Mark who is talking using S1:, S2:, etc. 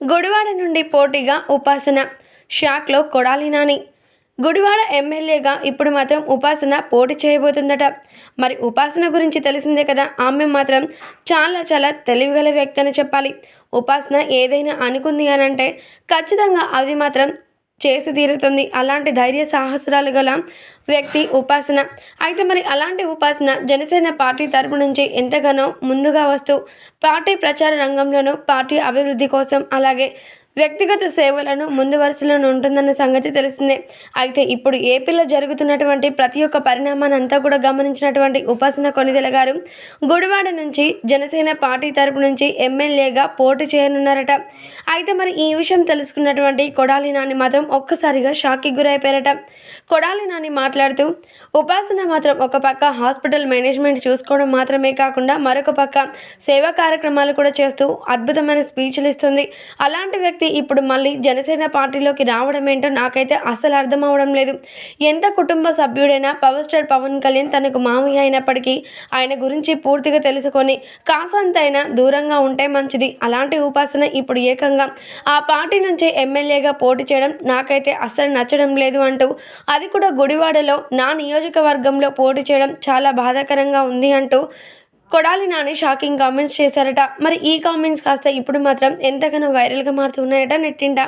S1: గుడివాడ నుండి పోటీగా ఉపాసన షాక్లో కొడాలి నాని. గుడివాడ ఎమ్మెల్యేగా ఇప్పుడు మాత్రం ఉపాసన పోటీ చేయబోతుందట. మరి ఉపాసన గురించి తెలిసిందే కదా ఆమె మాత్రం చాలా చాలా తెలివిగల వ్యక్తి అని చెప్పాలి. ఉపాసన ఏదైనా అనుకుంది అని అంటే ఖచ్చితంగా అది మాత్రం చేసి తీరుతుంది. అలాంటి ధైర్య సాహసాలు గల వ్యక్తి ఉపాసన. అయితే మరి అలాంటి ఉపాసన జనసేన పార్టీ తరపు నుంచి ఎంతగానో ముందుగా వస్తూ పార్టీ ప్రచార రంగంలోనూ పార్టీ అభివృద్ధి కోసం అలాగే వ్యక్తిగత సేవలను ముందు వరుసలో ఉంటుందన్న సంగతి తెలిసిందే. అయితే ఇప్పుడు ఏపీలో జరుగుతున్నటువంటి ప్రతి ఒక్క పరిణామాన్ని అంతా కూడా గమనించినటువంటి ఉపాసన కొనిదెల గారు గుడివాడ నుంచి జనసేన పార్టీ తరపు నుంచి ఎమ్మెల్యేగా పోటీ చేయనున్నారట. అయితే మరి ఈ విషయం తెలుసుకున్నటువంటి కొడాలి నాని మాత్రం ఒక్కసారిగా షాక్కి గురైపోయారట. కొడాలి నాని మాట్లాడుతూ ఉపాసన మాత్రం ఒక పక్క హాస్పిటల్ మేనేజ్మెంట్ చూసుకోవడం మాత్రమే కాకుండా మరొక పక్క సేవా కార్యక్రమాలు కూడా చేస్తూ అద్భుతమైన స్పీచ్లు ఇస్తుంది. అలాంటి వ్యక్తి ఇప్పుడు మళ్ళీ జనసేన పార్టీలోకి రావడం ఏంటో నాకైతే అసలు అర్థం అవడం లేదు. ఎంత కుటుంబ సభ్యుడైనా పవర్ స్టార్ పవన్ కళ్యాణ్ తనకు మామయ్య అయినప్పటికీ ఆయన గురించి పూర్తిగా తెలుసుకొని కాసంతైనా దూరంగా ఉంటే మంచిది. అలాంటి ఉపాసన ఇప్పుడు ఏకంగా ఆ పార్టీ నుంచి ఎమ్మెల్యేగా పోటీ చేయడం నాకైతే అస్సలు నచ్చడం లేదు అంటూ అది కూడా గుడివాడలో నా నియోజకవర్గంలో పోటీ చేయడం చాలా బాధాకరంగా ఉంది అంటూ కొడాలి నాని షాకింగ్ కామెంట్స్ చేశారట. మరి ఈ కామెంట్స్ కాస్త ఇప్పుడు మాత్రం ఎంతగానో వైరల్గా మారుతున్నాయట నెట్టింట.